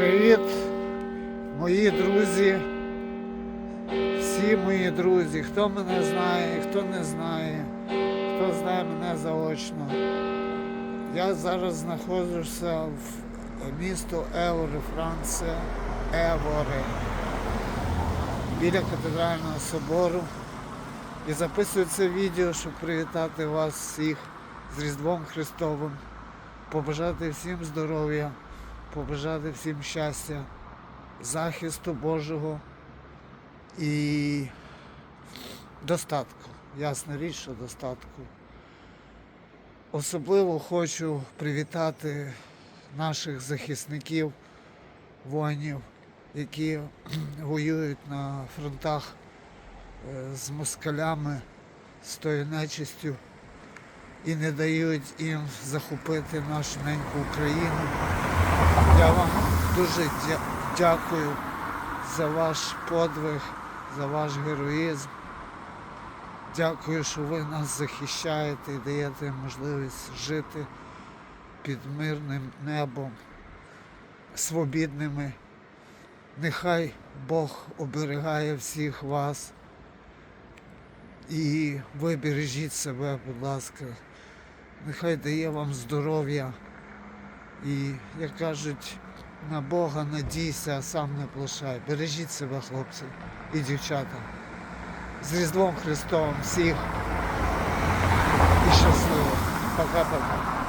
Привіт, мої друзі, всі мої друзі, хто мене знає, хто не знає, хто знає мене заочно. Я зараз знаходжуся в місто Евори, Франція, Евори, біля катедрального собору. І записую це відео, щоб привітати вас всіх з Різдвом Христовим, побажати всім здоров'я, побажати всім щастя, захисту Божого і достатку. Ясна річ, що достатку. Особливо хочу привітати наших захисників, воїнів, які воюють на фронтах е, з москалями, з тою нечистю і не дають їм захопити нашу неньку Україну. Я вам дуже дякую за ваш подвиг, за ваш героїзм. Дякую, що ви нас захищаєте і даєте можливість жити під мирним небом, свобідними. Нехай Бог оберігає всіх вас. І ви бережіть себе, будь ласка. Нехай дає вам здоров'я. І, як кажуть, на Бога надійся, а сам не плашай. Бережіть себе, хлопці і дівчата. З Різдвом Христовим всіх. І щасливо. Пока-пока.